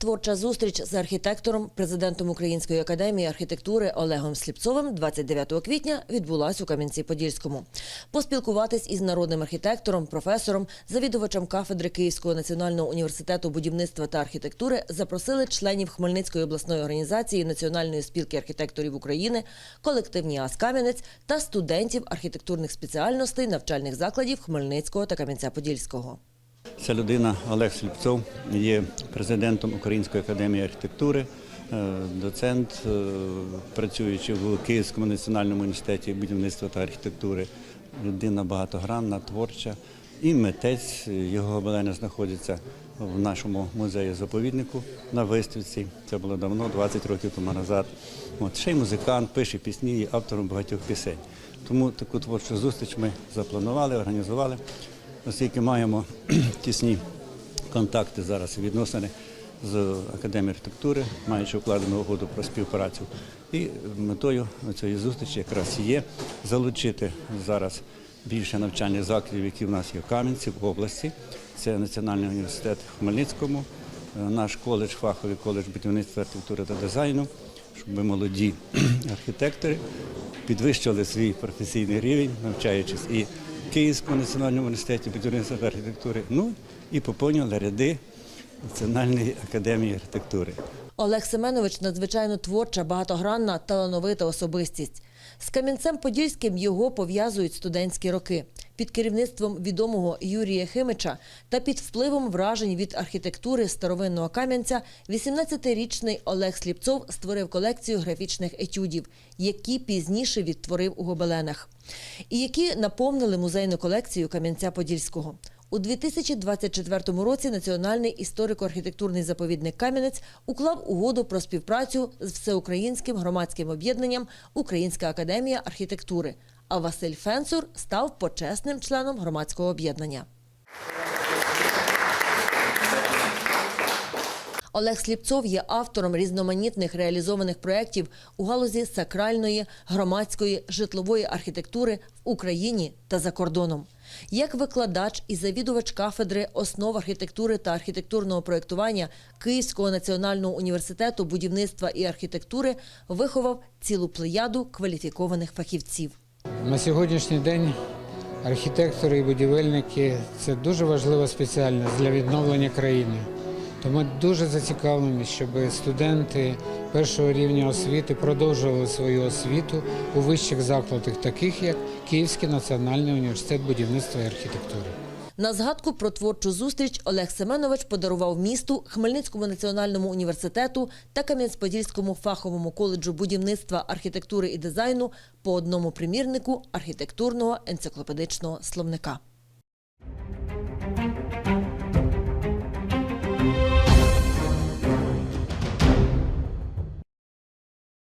Творча зустріч з архітектором, президентом Української академії архітектури Олегом Сліпцовим 29 квітня відбулась у Кам'янці-Подільському. Поспілкуватись із народним архітектором, професором, завідувачем кафедри Київського національного університету будівництва та архітектури запросили членів Хмельницької обласної організації Національної спілки архітекторів України, колектив НІАС Кам'янець та студентів архітектурних спеціальностей навчальних закладів Хмельницького та Кам'янця-Подільського. Ця людина Олег Сліпцов є президентом Української академії архітектури, е, доцент, е, працюючи в Київському національному університеті будівництва та архітектури. Людина багатогранна, творча і митець. Його гобелени знаходяться в нашому музеї заповіднику на виставці. Це було давно, 20 років тому назад. От ще й музикант, пише пісні, є автором багатьох пісень. Тому таку творчу зустріч ми запланували, організували оскільки маємо тісні контакти зараз і відносини з Академією архітектури, маючи укладену угоду про співпрацю. І метою цієї зустрічі якраз є залучити зараз більше навчальних закладів, які в нас є в Кам'янці, в області. Це Національний університет в Хмельницькому, е, наш коледж, фаховий коледж будівництва архітектури та дизайну, щоб молоді архітектори підвищували свій професійний рівень, навчаючись і Київському національному університеті будівництва та архітектури, ну і поповнювали ряди Національної академії архітектури. Олег Семенович надзвичайно творча, багатогранна, талановита особистість. З Кам'янцем-Подільським його пов'язують студентські роки. Під керівництвом відомого Юрія Химича та під впливом вражень від архітектури старовинного Кам'янця 18-річний Олег Сліпцов створив колекцію графічних етюдів, які пізніше відтворив у гобеленах, і які наповнили музейну колекцію Кам'янця-Подільського. У 2024 році Національний історико-архітектурний заповідник Кам'янець уклав угоду про співпрацю з всеукраїнським громадським об'єднанням Українська академія архітектури. А Василь Фенцур став почесним членом громадського об'єднання. Олег Сліпцов є автором різноманітних реалізованих проєктів у галузі сакральної, громадської, житлової архітектури в Україні та за кордоном. Як викладач і завідувач кафедри основ архітектури та архітектурного проєктування Київського національного університету будівництва і архітектури виховав цілу плеяду кваліфікованих фахівців. На сьогоднішній день архітектори і будівельники це дуже важлива спеціальність для відновлення країни. Тому дуже зацікавлені, щоб студенти першого рівня освіти продовжували свою освіту у вищих закладах, таких як Київський національний університет будівництва і архітектури. На згадку про творчу зустріч Олег Семенович подарував місту Хмельницькому національному університету та Кам'янець-Подільському фаховому коледжу будівництва, архітектури і дизайну по одному примірнику архітектурного енциклопедичного словника.